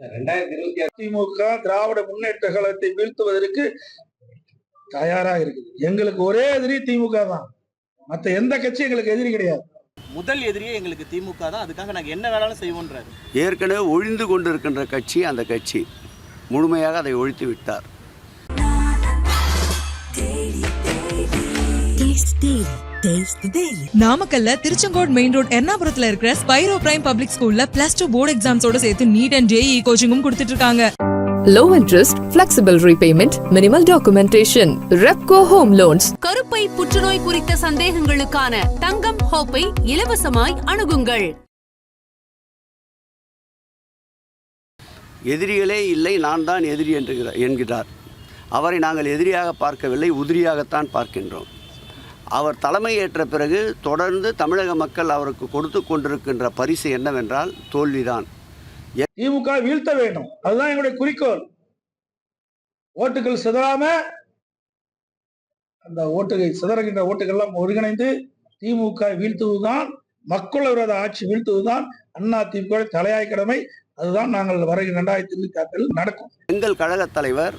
ரெண்டாயிரத்தி இருபத்தி ஆறு திமுக திராவிட முன்னேற்ற கழகத்தை வீழ்த்துவதற்கு தயாரா இருக்குது. எங்களுக்கு ஒரே எதிரி திமுக தான். மத்த எந்த கட்சி எங்களுக்கு எதிரி கிடையாது. முதல் எதிரியே எங்களுக்கு திமுக தான். அதுக்காக நாங்கள் என்ன வேணாலும் செய்வோன்றாரு ஏற்கனவே ஒழிந்து கொண்டிருக்கின்ற கட்சி அந்த கட்சி. முழுமையாக அதை ஒழித்து விட்டார். நாமக்கல்ல திருச்செங்கோடு மெயின் ரோட் எர்ணாபுரத்துல இருக்கிற ஸ்பைரோ பிரைம் பப்ளிக் ஸ்கூல்ல பிளஸ் டூ போர்டு எக்ஸாம்ஸோட சேர்த்து நீட் அண்ட் ஜேஇ கோச்சிங்கும் கொடுத்துட்டு இருக்காங்க low interest, flexible repayment, minimal documentation. Repco Home Loans. கருப்பை புற்றுநோய் குறித்த சந்தேகங்களுக்கான தங்கம் ஹோப்பை இலவசமாய் அணுகுங்கள் எதிரிகளே இல்லை நான் தான் எதிரி என்று என்கிறார் அவரை நாங்கள் எதிரியாக பார்க்கவில்லை உதிரியாகத்தான் பார்க்கின்றோம் அவர் தலைமையேற்ற பிறகு தொடர்ந்து தமிழக மக்கள் அவருக்கு கொடுத்து கொண்டிருக்கின்ற பரிசு என்னவென்றால் தோல்விதான். திமுக வீழ்த்த வேண்டும். அதுதான் எங்களுடைய குறிக்கோள். ஓட்டுகள் சிதறாம அந்த ஓட்டுகள் சிதறுகின்ற ஓட்டுகள் எல்லாம் ஒருங்கிணைந்து திமுக வீழ்த்துவதுதான் மக்கள் விரோத ஆட்சி வீழ்த்துவதுதான் அண்ணா திமுக தலையாய் கடமை. அதுதான் நாங்கள் வருகிற இரண்டாயிரத்தி இருபத்தி ஆறில் நடக்கும். எங்கள் கழகத் தலைவர்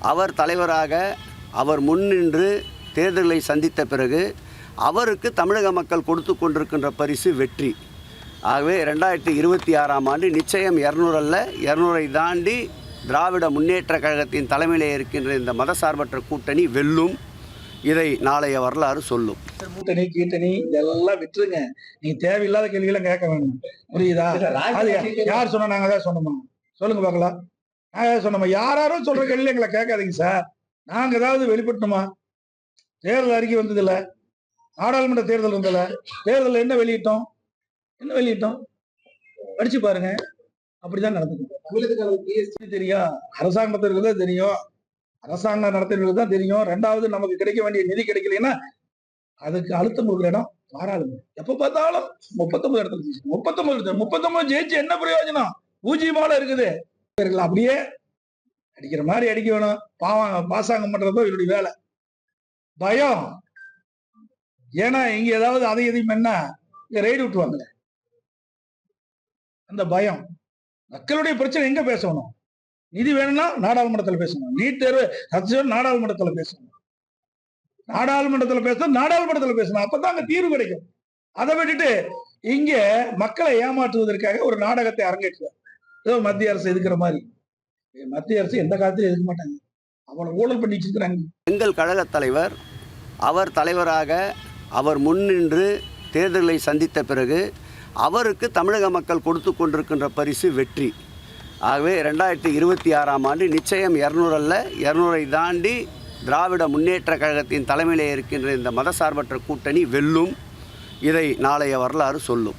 அவர் தலைவராக அவர் முன்னின்று தேர்தலை சந்தித்த பிறகு அவருக்கு தமிழக மக்கள் கொடுத்து கொண்டிருக்கின்ற பரிசு வெற்றி. ஆகவே ரெண்டாயிரத்தி இருபத்தி ஆறாம் ஆண்டு நிச்சயம் இரநூறு அல்ல இரநூறை தாண்டி திராவிட முன்னேற்ற கழகத்தின் தலைமையிலே இருக்கின்ற இந்த மதசார்பற்ற கூட்டணி வெல்லும். இதை நாளைய வரலாறு சொல்லும். கூட்டணி கீட்டணி இதெல்லாம் விட்டுருங்க. நீங்க தேவையில்லாத கேள்விகளை கேட்க வேணும். புரியுதா? அது யார் சொன்னா நாங்க தான் சொன்னோமா சொல்லுங்க பார்க்கலாம். நாங்க சொன்னோமா யாராரும் சொல்ற கேள்வி எங்களை கேட்காதீங்க சார். நாங்க ஏதாவது வெளிப்பட்டோமா தேர்தல் அறிக்கை வந்ததில்ல. நாடாளுமன்ற தேர்தல் வந்ததில்லை. தேர்தலில் என்ன வெளியிட்டோம்? என்ன வெளியிட்டோம்? படிச்சு பாருங்க. அப்படிதான் நடந்துக்கும் தெரியும். அரசாங்கத்திற்கு தான் தெரியும். அரசாங்கம் நடத்துறவங்களுக்கு தான் தெரியும். ரெண்டாவது நமக்கு கிடைக்க வேண்டிய நிதி கிடைக்கலன்னா அதுக்கு அழுத்தம் கொடுக்குற இடம் பாராளுமன்றம் எப்ப பார்த்தாலும் முப்பத்தொன்பது இடத்துல ஜெயிச்சு. முப்பத்தொன்பது இடத்துல. முப்பத்தொன்பது ஜெயிச்சு என்ன பிரயோஜனம்? பூஜ்ஜியமால இருக்குது. அப்படியே அடிக்கிற மாதிரி அடிக்க வேணும். பாவம் பாசாங்கம் பண்றதோ இவருடைய வேலை. பயம். ஏன்னா இங்க ஏதாவது அதை எதையும் என்ன இங்க ரைடு விட்டுவாங்களே அந்த பயம். மக்களுடைய பிரச்சனை எங்க பேசணும்? நிதி வேணும்னா நாடாளுமன்றத்துல பேசணும். நீட் தேர்வு ரத்து நாடாளுமன்றத்துல பேசணும். நாடாளுமன்றத்துல பேசணும் நாடாளுமன்றத்துல பேசணும். அப்பதான் அங்க தீர்வு கிடைக்கும். அதை விட்டுட்டு இங்க மக்களை ஏமாற்றுவதற்காக ஒரு நாடகத்தை அரங்கேற்றுவார். ஏதோ மத்திய அரசு எதுக்குற மாதிரி. மத்திய அரசு எந்த காலத்திலும் எதுக்க மாட்டாங்க. அவ்வளவு ஊழல் பண்ணி வச்சிருக்கிறாங்க. எங்கள் கழகத் தலைவர் அவர் தலைவராக அவர் முன்னின்று தேர்தலை சந்தித்த பிறகு அவருக்கு தமிழக மக்கள் கொடுத்து கொண்டிருக்கின்ற பரிசு வெற்றி. ஆகவே ரெண்டாயிரத்தி இருபத்தி ஆறாம் ஆண்டு நிச்சயம் இரநூறு அல்ல இரநூறை தாண்டி திராவிட முன்னேற்ற கழகத்தின் தலைமையிலே இருக்கின்ற இந்த மதசார்பற்ற கூட்டணி வெல்லும். இதை நாளைய வரலாறு சொல்லும்.